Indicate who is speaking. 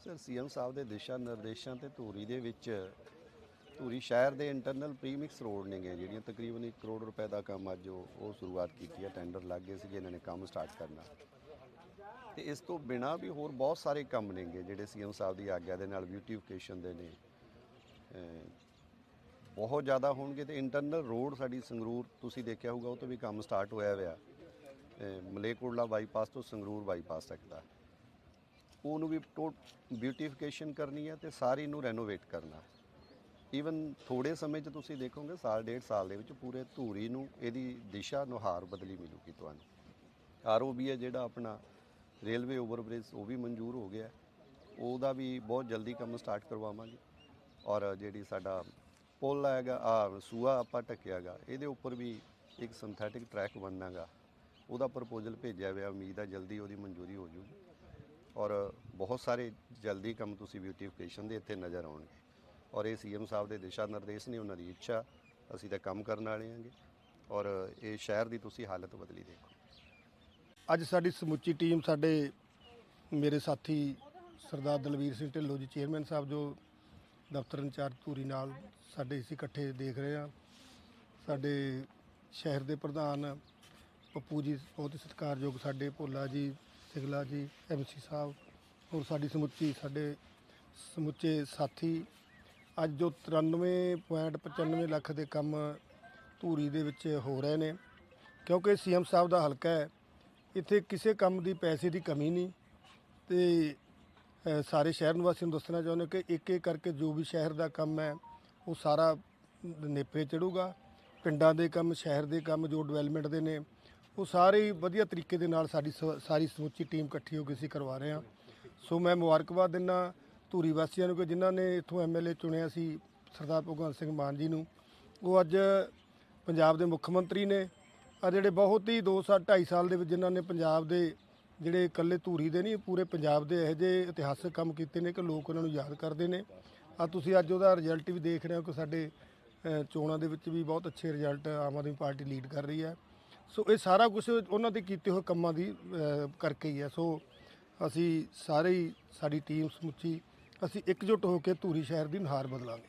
Speaker 1: Sir, CM ਸਾਹਿਬ ਦੇ ਦਿਸ਼ਾ ਨਿਰਦੇਸ਼ਾਂ ਤੇ ਧੂਰੀ ਦੇ ਵਿੱਚ, ਧੂਰੀ ਸ਼ਹਿਰ ਦੇ ਇੰਟਰਨਲ ਪ੍ਰੀਮਿਕਸ ਰੋਡ ਨੇਗੇ ਜਿਹੜੀਆਂ ਤਕਰੀਬਨ 1 ਕਰੋੜ ਰੁਪਏ ਦਾ ਕੰਮ ਅੱਜ ਉਹ ਸ਼ੁਰੂਆਤ ਕੀਤੀ ਹੈ ਟੈਂਡਰ ਲੱਗ ਗਏ ਸੀਗੇ, ਇਹਨਾਂ ਨੇ ਕੰਮ ਸਟਾਰਟ ਕਰਨਾ। ਤੇ ਇਸ ਤੋਂ ਬਿਨਾ ਵੀ ਹੋਰ ਬਹੁਤ ਸਾਰੇ ਕੰਮ ਨੇਗੇ ਜਿਹੜੇ ਸੀਐਮ ਸਾਹਿਬ ਦੀ ਆਗਿਆ ਦੇ ਨਾਲ ਬਿਊਟੀਫਿਕੇਸ਼ਨ ਦੇ ਨੇ। ਬਹੁਤ ਜ਼ਿਆਦਾ ਹੋਣਗੇ ਤੇ ਇੰਟਰਨਲ ਰੋਡ ਸਾਡੀ ਸੰਗਰੂਰ, ਤੁਸੀਂ ਦੇਖਿਆ ਹੋਊਗਾ, ਉਹ ਤੋਂ ਵੀ ਕੰਮ ਸਟਾਰਟ ਹੋਇਆ ਹੋਇਆ। ਮਲੇਕੋਟਲਾ ਬਾਈਪਾਸ ਤੋਂ ਸੰਗਰੂਰ ਬਾਈਪਾਸ ਤੱਕ ਦਾ। ਉਹਨੂੰ ਵੀ ਬਿਊਟੀਫਿਕੇਸ਼ਨ ਕਰਨੀ ਹੈ ਤੇ ਸਾਰੀ ਨੂੰ ਰੈਨੋਵੇਟ ਕਰਨਾ। ਈਵਨ ਥੋੜੇ ਸਮੇਂ 'ਚ ਤੁਸੀਂ ਦੇਖੋਗੇ, ਸਾਲ, ਡੇਢ ਸਾਲ ਦੇ ਵਿੱਚ ਪੂਰੇ ਧੂਰੀ ਨੂੰ, ਇਹਦੀ ਦਿਸ਼ਾ ਨੁਹਾਰ ਬਦਲੀ ਮਿਲੂਗੀ ਤੁਹਾਨੂੰ। ਆਰਓਬੀ ਹੈ ਜਿਹੜਾ ਆਪਣਾ ਰੇਲਵੇ ਓਵਰਬ੍ਰਿਜ, ਉਹ ਵੀ ਮਨਜ਼ੂਰ ਹੋ ਗਿਆ। ਉਹਦਾ ਵੀ ਬਹੁਤ ਜਲਦੀ ਕੰਮ ਸਟਾਰਟ ਕਰਵਾਵਾਂਗੇ। ਔਰ ਜਿਹੜੀ ਸਾਡਾ ਪੁਲ ਹੈਗਾ ਆ ਸੂਆ ਆਪਾਂ ਟੱਕਿਆਗਾ ਇਹਦੇ ਉੱਪਰ ਵੀ ਇੱਕ ਸਿੰਥੈਟਿਕ ਟਰੈਕ ਬਣਨਾਗਾ। ਉਹਦਾ ਪ੍ਰਪੋਜ਼ਲ ਭੇਜਿਆ ਹੋਇਆ, ਉਮੀਦ ਹੈ ਜਲਦੀ ਉਹਦੀ ਮਨਜ਼ੂਰੀ ਹੋ ਜੂਗੀ। ਔਰ ਬਹੁਤ ਸਾਰੇ ਜਲਦੀ ਕੰਮ ਤੁਸੀਂ ਬਿਊਟੀਫਿਕੇਸ਼ਨ ਦੇ ਇੱਥੇ ਨਜ਼ਰ ਆਉਣਗੇ। ਔਰ ਇਹ ਸੀਐਮ ਸਾਹਿਬ ਦੇ ਦਿਸ਼ਾ ਨਿਰਦੇਸ਼ ਨੇ, ਉਹਨਾਂ ਦੀ ਇੱਛਾ, ਅਸੀਂ ਤਾਂ ਕੰਮ ਕਰਨ ਵਾਲੇ ਹਾਂਗੇ ਔਰ ਇਹ ਸ਼ਹਿਰ ਦੀ ਤੁਸੀਂ ਹਾਲਤ ਬਦਲੀ ਦੇਖੋ।
Speaker 2: ਅੱਜ ਸਾਡੀ ਸਮੁੱਚੀ ਟੀਮ, ਸਾਡੇ ਮੇਰੇ ਸਾਥੀ ਸਰਦਾਰ ਦਲਵੀਰ ਸਿੰਘ ਢਿੱਲੋਂ ਜੀ, ਚੇਅਰਮੈਨ ਸਾਹਿਬ, ਜੋ ਦਫ਼ਤਰ ਇੰਚਾਰਜ ਧੂਰੀ ਨਾਲ ਸਾਡੇ ਅਸੀਂ ਇਕੱਠੇ ਦੇਖ ਰਹੇ ਹਾਂ। ਸਾਡੇ ਸ਼ਹਿਰ ਦੇ ਪ੍ਰਧਾਨ ਪੱਪੂ ਜੀ, ਬਹੁਤ ਹੀ ਸਤਿਕਾਰਯੋਗ ਸਾਡੇ ਭੋਲਾ ਜੀ ਸਿੰਗਲਾ ਜੀ ਐਮਸੀ ਸਾਹਿਬ ਔਰ ਸਾਡੀ ਸਮੁੱਚੀ, ਸਾਡੇ ਸਮੁੱਚੇ ਸਾਥੀ। ਅੱਜ ਜੋ 93.95 ਲੱਖ ਦੇ ਕੰਮ ਧੂਰੀ ਦੇ ਵਿੱਚ ਹੋ ਰਹੇ ਨੇ। ਕਿਉਂਕਿ ਸੀਐਮ ਸਾਹਿਬ ਦਾ ਹਲਕਾ ਹੈ, ਇੱਥੇ ਕਿਸੇ ਕੰਮ ਦੀ ਪੈਸੇ ਦੀ ਕਮੀ ਨਹੀਂ। ਤੇ ਸਾਰੇ ਸ਼ਹਿਰ ਨਿਵਾਸੀਆਂ ਨੂੰ ਦੱਸਣਾ ਚਾਹੁੰਦੇ ਕਿ ਇੱਕ ਇੱਕ ਕਰਕੇ ਜੋ ਵੀ ਸ਼ਹਿਰ ਦਾ ਕੰਮ ਹੈ, ਉਹ ਸਾਰਾ ਨੇਪਰੇ ਚੜੂਗਾ। ਪਿੰਡਾਂ ਦੇ ਕੰਮ, ਸ਼ਹਿਰ ਦੇ ਕੰਮ ਜੋ ਡਿਵੈਲਪਮੈਂਟ ਦੇ ਨੇ ਉਹ ਸਾਰੇ ਹੀ ਵਧੀਆ ਤਰੀਕੇ ਦੇ ਨਾਲ ਸਾਡੀ ਸ- ਸਾਰੀ ਸਮੁੱਚੀ ਟੀਮ ਇਕੱਠੀ ਹੋ ਕੇ ਅਸੀਂ ਕਰਵਾ ਰਹੇ ਹਾਂ। ਸੋ ਮੈਂ ਮੁਬਾਰਕਬਾਦ ਦਿੰਦਾ ਧੂਰੀ ਵਾਸੀਆਂ ਨੂੰ ਕਿ ਜਿਨ੍ਹਾਂ ਨੇ ਇੱਥੋਂ ਐਮਐਲਏ ਚੁਣਿਆ ਸੀ ਸਰਦਾਰ ਭਗਵੰਤ ਸਿੰਘ ਮਾਨ ਜੀ ਨੂੰ। ਉਹ ਅੱਜ ਪੰਜਾਬ ਦੇ ਮੁੱਖ ਮੰਤਰੀ ਨੇ। ਆ ਜਿਹੜੇ ਬਹੁਤ ਹੀ 2 ਸਾਲ 2.5 ਸਾਲ ਦੇ ਵਿੱਚ ਜਿਨ੍ਹਾਂ ਨੇ ਪੰਜਾਬ ਦੇ ਜਿਹੜੇ ਇਕੱਲੇ ਧੂਰੀ ਦੇ ਨਹੀਂ ਪੂਰੇ ਪੰਜਾਬ ਦੇ ਇਹੋ ਜਿਹੇ ਇਤਿਹਾਸਕ ਕੰਮ ਕੀਤੇ ਨੇ ਕਿ ਲੋਕ ਉਹਨਾਂ ਨੂੰ ਯਾਦ ਕਰਦੇ ਨੇ। ਆ ਤੁਸੀਂ ਅੱਜ ਉਹਦਾ ਰਿਜ਼ਲਟ ਵੀ ਦੇਖ ਰਹੇ ਹੋ ਕਿ ਸਾਡੇ ਅ, ਚੋਣਾਂ ਦੇ ਵਿੱਚ ਵੀ ਬਹੁਤ ਅੱਛੇ result Aam Aadmi party lead ਕਰ ਰਹੀ ਹੈ। ਸੋ ਇਹ ਸਾਰਾ ਕੁਝ ਉਹਨਾਂ ਦੇ ਕੀਤੇ ਹੋਏ ਕੰਮਾਂ ਦੀ ਅ, ਕਰਕੇ ਹੀ ਹੈ। ਸੋ ਅਸੀਂ ਸਾਰੇ ਹੀ ਸਾਡੀ ਟੀਮ ਸਮੁੱਚੀ ਅਸੀਂ ਇਕਜੁੱਟ ਹੋ ਕੇ ਧੂਰੀ ਸ਼ਹਿਰ ਦੀ ਨੁਹਾਰ ਬਦਲਾਂਗੇ।